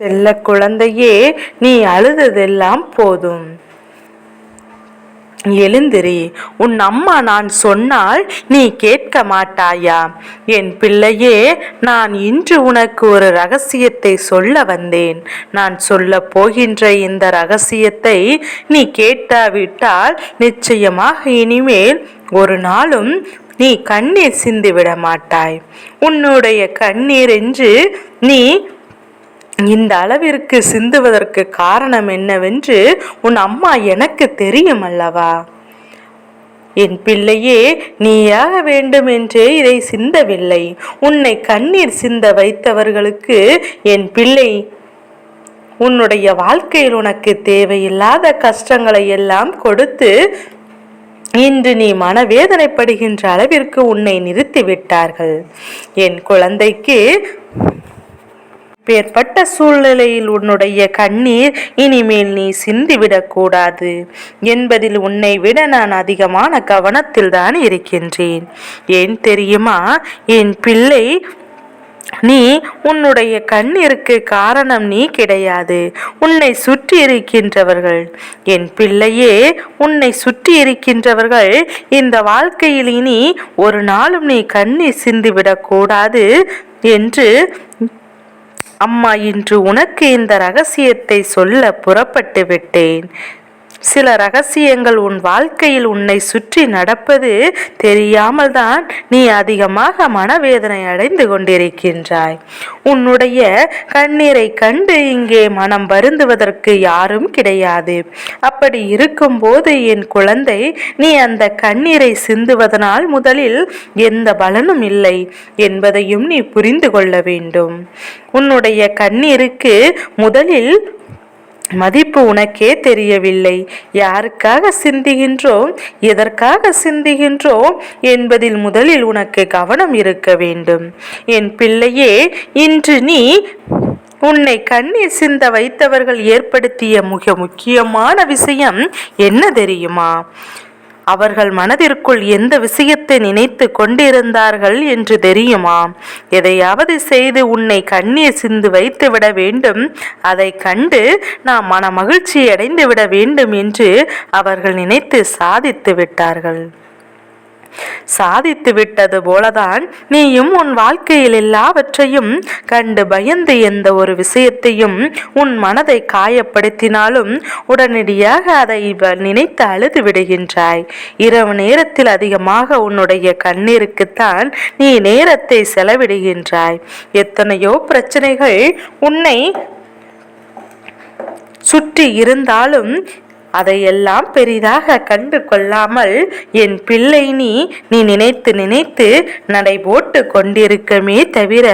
செல்ல குழந்தையே நீ அழுததெல்லாம் போதும். எழுந்திரி உன் அம்மா நான் சொன்னால் நீ கேட்க மாட்டாயா? என் பிள்ளையே நான் இன்று உனக்கு ஒரு ரகசியத்தை சொல்ல வந்தேன். நான் சொல்ல போகின்ற இந்த ரகசியத்தை நீ கேட்டாவிட்டால் நிச்சயமாக இனிமேல் ஒரு நாளும் நீ கண்ணீர் சிந்திவிட மாட்டாய் உன்னுடைய கண்ணீர் என்று நீ இந்த அளவிற்கு சிந்துவதற்கு காரணம் என்னவென்று உன் அம்மா எனக்கு தெரியும் அல்லவா? என் பிள்ளையே நீயாக வேண்டும் என்றே இதை சிந்தவில்லை. உன்னை கண்ணீர் சிந்த வைத்தவர்களுக்கு என் பிள்ளை உன்னுடைய வாழ்க்கையில் உனக்கு தேவையில்லாத கஷ்டங்களை எல்லாம் கொடுத்து இன்று நீ மனவேதனைப்படுகின்ற அளவிற்கு உன்னை நிறுத்திவிட்டார்கள். என் குழந்தைக்கு அப்பேற்பட்ட சூழ்நிலையில் உன்னுடைய கண்ணீர் இனிமேல் நீ சிந்திவிடக்கூடாது என்பதில் உன்னை விட நான் அதிகமான கவனத்தில் தான் இருக்கின்றேன். ஏன் தெரியுமா? என் பிள்ளை நீ உன்னுடைய கண்ணீருக்கு காரணம் நீ கிடையாது. உன்னை சுற்றி இருக்கின்றவர்கள். என் பிள்ளையே உன்னை சுற்றி இருக்கின்றவர்கள். இந்த வாழ்க்கையில் இனி ஒரு நாளும் நீ கண்ணீர் சிந்திவிடக்கூடாது என்று அம்மா இன்று உனக்கு இந்த ரகசியத்தை சொல்ல புறப்பட்டு விட்டேன் சில ரகசியங்கள் உன் வாழ்க்கையில் உன்னை சுற்றி நடப்பது தெரியாமல் தான் நீ அதிகமாக மனவேதனை அடைந்து கொண்டிருக்கின்றாய். உன்னுடைய கண்ணீரை கண்டு இங்கே மனம் வருந்துவதற்கு யாரும் கிடையாது. அப்படி இருக்கும்போது என் குழந்தை நீ அந்த கண்ணீரை சிந்துவதனால் முதலில் எந்த பலனும் இல்லை என்பதையும் நீ புரிந்து கொள்ள வேண்டும். உன்னுடைய கண்ணீருக்கு முதலில் மதிப்பு உனக்கே தெரியவில்லை. யாருக்காக சிந்துகின்றோம்? எதற்காக சிந்துகின்றோம்? என்பதில் முதலில் உனக்கு கவனம் இருக்க வேண்டும். என் பிள்ளையே இன்று நீ உன்னை கண்ணீர் சிந்த வைத்தவர்கள் ஏற்படுத்திய மிக முக்கியமான விஷயம் என்ன தெரியுமா? அவர்கள் மனதிற்குள் எந்த விஷயத்தை நினைத்து கொண்டிருந்தார்கள் என்று தெரியுமா எதையாவது செய்து உன்னை கண்ணீர் சிந்து வைத்து விட வேண்டும். அதை கண்டு நாம் மன மகிழ்ச்சி அடைந்து விட வேண்டும் என்று அவர்கள் நினைத்து சாதித்து விட்டார்கள். சாதித்து விட்டது போலதான் நீயும் உன் வாழ்க்கையில் எல்லாவற்றையும் கண்டு பயந்து எந்த ஒரு விஷயத்தையும் உன் மனதை காயப்படுத்தினாலும் உடனடியாக அதை நினைத்து அழுது விடுகின்றாய். இரவு நேரத்தில் அதிகமாக உன்னுடைய கண்ணீருக்குத்தான் நீ நேரத்தை செலவிடுகின்றாய். எத்தனையோ பிரச்சனைகள் உன்னை சுற்றி இருந்தாலும் அதையெல்லாம் பெரிதாக கண்டு கொள்ளாமல் என் பிள்ளை நீ நீ நினைத்து நினைத்து நடை போட்டு கொண்டிருக்கமே தவிர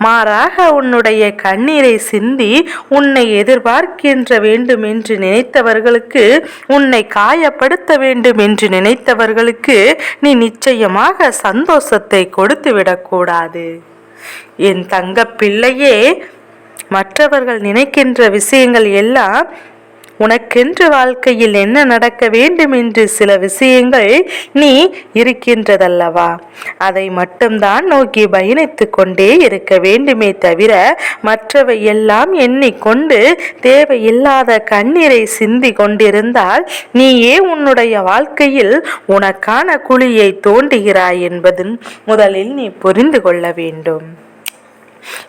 மாறாக உன்னுடைய கண்ணீரை சிந்தி உன்னை எதிர்பார்க்கின்ற வேண்டும் என்று நினைத்தவர்களுக்கு உன்னை காயப்படுத்த வேண்டும் என்று நினைத்தவர்களுக்கு நீ நிச்சயமாக சந்தோஷத்தை கொடுத்து விடக்கூடாது என் தங்க பிள்ளையே மற்றவர்கள் நினைக்கின்ற விஷயங்கள் எல்லாம் உனக்கென்று வாழ்க்கையில் என்ன நடக்க வேண்டும் என்று சில விஷயங்கள் நீ இருக்கின்றதல்லவா? அதை மட்டும்தான் நோக்கி பயணித்து கொண்டே இருக்க வேண்டுமே தவிர மற்றவை எல்லாம் எண்ணிக்கொண்டு தேவையில்லாத கண்ணீரை சிந்தி கொண்டிருந்தால் நீயே உன்னுடைய வாழ்க்கையில் உனக்கான குழியை தோண்டுகிறாய் என்பது முதலில் நீ புரிந்து கொள்ள வேண்டும்.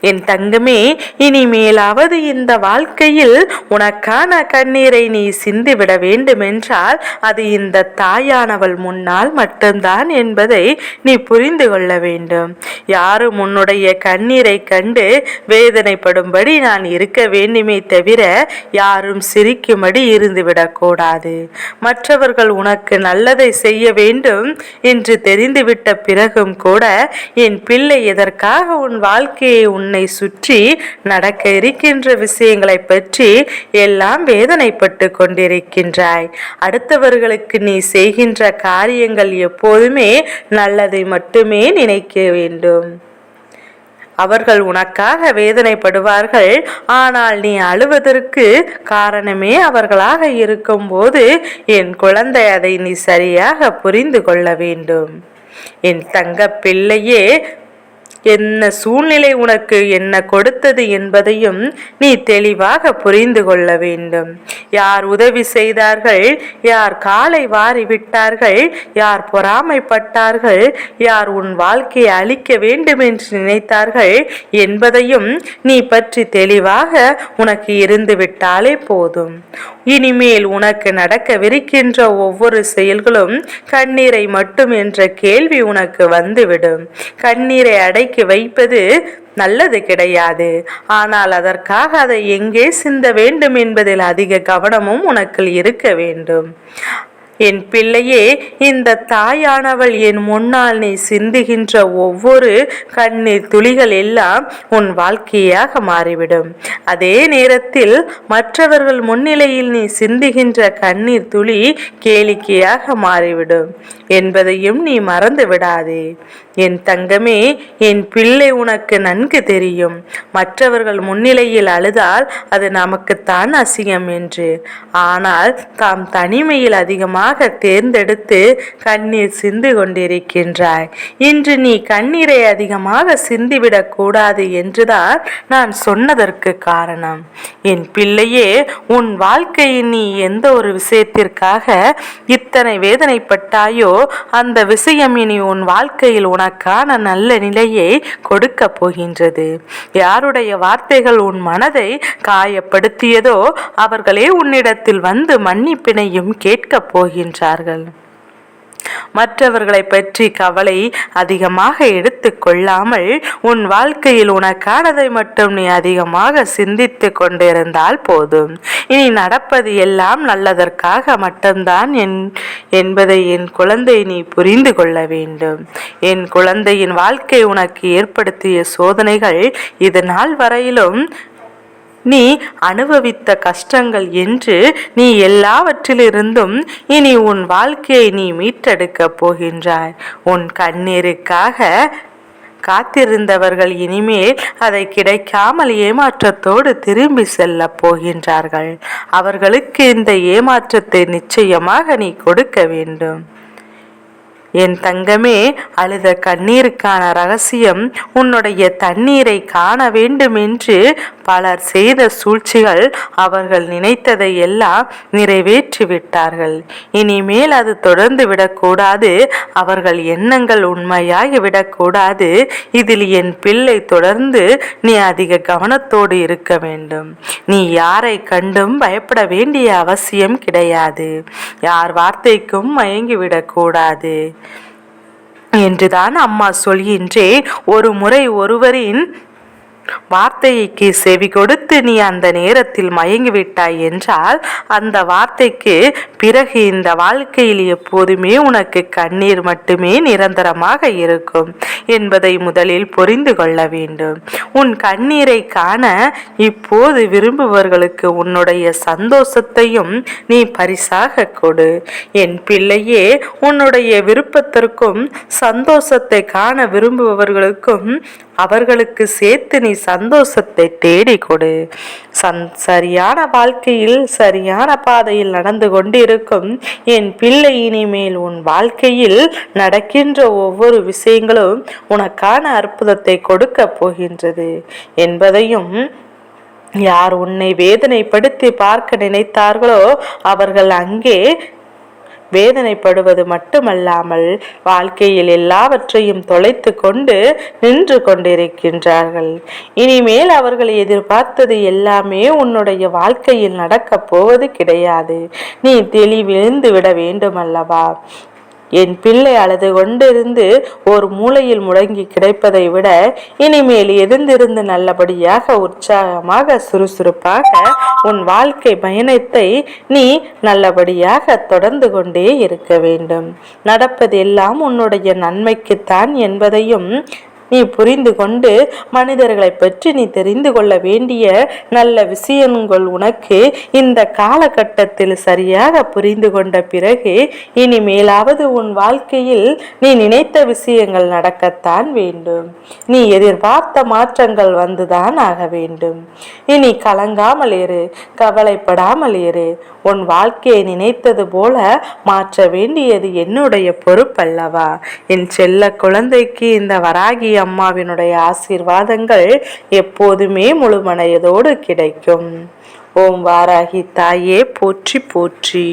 என் தங்கமே இனிமேலாவது இந்த வாழ்க்கையில் உனக்கான கண்ணீரை நீ சிந்திவிட வேண்டுமென்றால் அது இந்த தாயானவள் முன்னால் மட்டும்தான் என்பதை நீ புரிந்து கொள்ள வேண்டும். யாரும் உன்னுடைய கண்ணீரை கண்டு வேதனைப்படும்படி நான் இருக்க வேண்டுமே தவிர யாரும் சிரிக்கும்படி இருந்துவிடக்கூடாது மற்றவர்கள் உனக்கு நல்லதை செய்ய வேண்டும் என்று தெரிந்துவிட்ட பிறகும் கூட என் பிள்ளை எதற்காக உன் வாழ்க்கையை உன்னை சுற்றி நடக்க இருக்கின்ற விஷயங்களை பற்றி எல்லாம் வேதனைப்பட்டு கொண்டிருக்கின்றாய். அடுத்தவர்களுக்கு நீ செய்கின்ற காரியங்கள் எப்போதுமே நல்லதை மட்டுமே நினைக்க வேண்டும். அவர்கள் உனக்காக வேதனைப்படுவார்கள். ஆனால் நீ அழுவதற்கு காரணமே அவர்களாக இருக்கும்போது என் குழந்தை அதை நீ சரியாக புரிந்து கொள்ள வேண்டும். என் தங்க பிள்ளையே என்ன சூழ்நிலை உனக்கு? என்ன கொடுத்தது என்பதையும் நீ தெளிவாக புரிந்து கொள்ள வேண்டும். யார் உதவி செய்தார்கள்? யார் காலை வாரி விட்டார்கள்? யார் பொறாமைப்பட்டார்கள்? யார் உன் வாழ்க்கையை அழிக்க வேண்டும் என்று நினைத்தார்கள்? என்பதையும் நீ பற்றி தெளிவாக உனக்கு இருந்துவிட்டாலே போதும். இனிமேல் உனக்கு நடக்கவிருக்கின்ற ஒவ்வொரு செயல்களும் கண்ணீரை மட்டும் என்ற கேள்வி உனக்கு வந்துவிடும். கண்ணீரை அடை அடக்கி வைப்பது நல்லது கிடையாது. ஆனால் அதற்காக அதை எங்கே சிந்த வேண்டும் என்பதில் அதிக கவனமும் உனக்கு இருக்க வேண்டும். என் பிள்ளையே இந்த தாயானவள் என் முன்னால் நீ சிந்துகின்ற ஒவ்வொரு கண்ணீர் துளிகள் எல்லாம் உன் வாழ்க்கையாக மாறிவிடும். அதே நேரத்தில் மற்றவர்கள் முன்னிலையில் நீ சிந்துகின்ற கண்ணீர் துளி கேளிக்கையாக மாறிவிடும் என்பதையும் நீ மறந்து விடாதே. என் தங்கமே என் பிள்ளை உனக்கு நன்கு தெரியும். மற்றவர்கள் முன்னிலையில் அழுதால் அது நமக்குத்தான் அசிங்கம் என்று. ஆனால் தாம் தனிமையில் அதிகமாக தேர்ந்தெடுத்து கண்ணீர் சிந்து கொண்டிருக்கின்றாய். இன்று நீ கண்ணீரை அதிகமாக சிந்திவிடக் கூடாது என்றுதான் நான் சொன்னதற்கு காரணம். என் பிள்ளையே உன் வாழ்க்கையின் நீ எந்த ஒரு விஷயத்திற்காக எத்தனை வேதனைப்பட்டாயோ அந்த விஷயம் இனி உன் வாழ்க்கையில் உனக்கான நல்ல நிலையை கொடுக்க போகின்றது. யாருடைய வார்த்தைகள் உன் மனதை காயப்படுத்தியதோ அவர்களே உன்னிடத்தில் வந்து மன்னிப்பினையும் கேட்கப் போகின்றார்கள். மற்றவர்களை பற்றி கவலை அதிகமாக எடுத்து கொள்ளாமல் உன் வாழ்க்கையில் உனக்கானதை மட்டும் நீ அதிகமாக சிந்தித்து கொண்டிருந்தால் போதும். இனி நடப்பது எல்லாம் நல்லதற்காக மட்டும்தான் என் என்பதை என் குழந்தை நீ புரிந்து கொள்ள வேண்டும். என் குழந்தையின் வாழ்க்கை உனக்கு ஏற்படுத்திய சோதனைகள் இது நாள் வரையிலும் நீ அனுபவித்த கஷ்டங்கள் என்று நீ எல்லாவற்றிலிருந்தும் இனி உன் வாழ்க்கையை நீ மீட்டெடுக்கப் போகின்றாய். உன் கண்ணீருக்காக காத்திருந்தவர்கள் இனிமேல் அதை கிடைக்காமல் ஏமாற்றத்தோடு திரும்பி செல்ல போகின்றார்கள். அவர்களுக்கு இந்த ஏமாற்றத்தை நிச்சயமாக நீ கொடுக்க வேண்டும். என் தங்கமே அழுத கண்ணீருக்கான ரகசியம் உன்னுடைய தண்ணீரை காண வேண்டும் என்று பலர் செய்த சூழ்ச்சிகள் அவர்கள் நினைத்ததை எல்லாம் நிறைவேற்றி விட்டார்கள் இனிமேல் அது தொடர்ந்து விடக்கூடாது. அவர்கள் எண்ணங்கள் உண்மையாகி விடக்கூடாது. இதில் என் பிள்ளை தொடர்ந்து நீ அதிக கவனத்தோடு இருக்க வேண்டும். நீ யாரை கண்டும் பயப்பட வேண்டிய அவசியம் கிடையாது. யார் வார்த்தைக்கும் மயங்கிவிடக்கூடாது. என்றுதான் அம்மா சொல்கின்றேன் ஒரு முறை ஒருவரின் வார்த்தைக்கு செவி கொடுத்து நீ அந்த நேரத்தில் மயங்கிவிட்டாய் என்றால் அந்த வார்த்தைக்கு பிறகு இந்த வாழ்க்கையில் எப்போதுமே உனக்கு கண்ணீர் மட்டுமே நிரந்தரமாக இருக்கும் என்பதை முதலில் புரிந்து கொள்ள வேண்டும். உன் கண்ணீரை காண இப்போது விரும்புபவர்களுக்கு உன்னுடைய சந்தோஷத்தையும் நீ பரிசாக கொடு. என் பிள்ளையே உன்னுடைய விருப்பத்திற்கும் சந்தோஷத்தை காண விரும்புபவர்களுக்கும் அவர்களுக்கு சேர்த்து நீ சந்தோஷத்தை தேடி கொடு. சந் சரியான வாழ்க்கையில் சரியான பாதையில் நடந்து கொண்டிருக்கும் என் பிள்ளை இனிமேல் உன் வாழ்க்கையில் நடக்கின்ற ஒவ்வொரு விஷயங்களும் உனக்கான அற்புதத்தை கொடுக்க போகின்றது என்பதையும் யார் உன்னை வேதனைப்படுத்தி பார்க்க நினைத்தார்களோ அவர்கள் அங்கே வேதனைப்படுவது மட்டுமல்லாமல் வாழ்க்கையில் எல்லாவற்றையும் தொலைத்து கொண்டு நின்று கொண்டிருக்கின்றார்கள். இனிமேல் அவர்களை எதிர்பார்த்தது எல்லாமே உன்னுடைய வாழ்க்கையில் நடக்கப் போவது கிடையாது. நீ தெளிவிழுந்து விட வேண்டுமல்லவா? என் பிள்ளை அழுது கொண்டிருந்து ஒரு மூலையில் முடங்கி கிடைப்பதை விட இனிமேல் எதிர்ந்திருந்து நல்லபடியாக உற்சாகமாக சுறுசுறுப்பாக உன் வாழ்க்கை பயணத்தை நீ நல்லபடியாக தொடர்ந்து கொண்டே இருக்க வேண்டும். நடப்பதெல்லாம் உன்னுடைய நன்மைக்குத்தான் என்பதையும் நீ புரிந்து கொண்டு மனிதர்களை பற்றி நீ தெரிந்து கொள்ள வேண்டிய நல்ல விஷயங்கள் உனக்கு இந்த காலகட்டத்தில் சரியாக புரிந்து கொண்ட பிறகு இனிமேலாவது உன் வாழ்க்கையில் நீ நினைத்த விஷயங்கள் நடக்கத்தான் வேண்டும். நீ எதிர்பார்த்த மாற்றங்கள் வந்துதான் ஆக வேண்டும். இனி கலங்காமல் இரு கவலைப்படாமல் இரு. உன் வாழ்க்கையை நினைத்தது போல மாற்ற வேண்டியது என்னுடைய பொறுப்பல்லவா? என் செல்ல குழந்தைக்கு இந்த வராகிய அம்மாவினுடைய ஆசீர்வாதங்கள் எப்போதுமே முழுமனையதோடு கிடைக்கும். ஓம் வாராகி தாயே போற்றி போற்றி.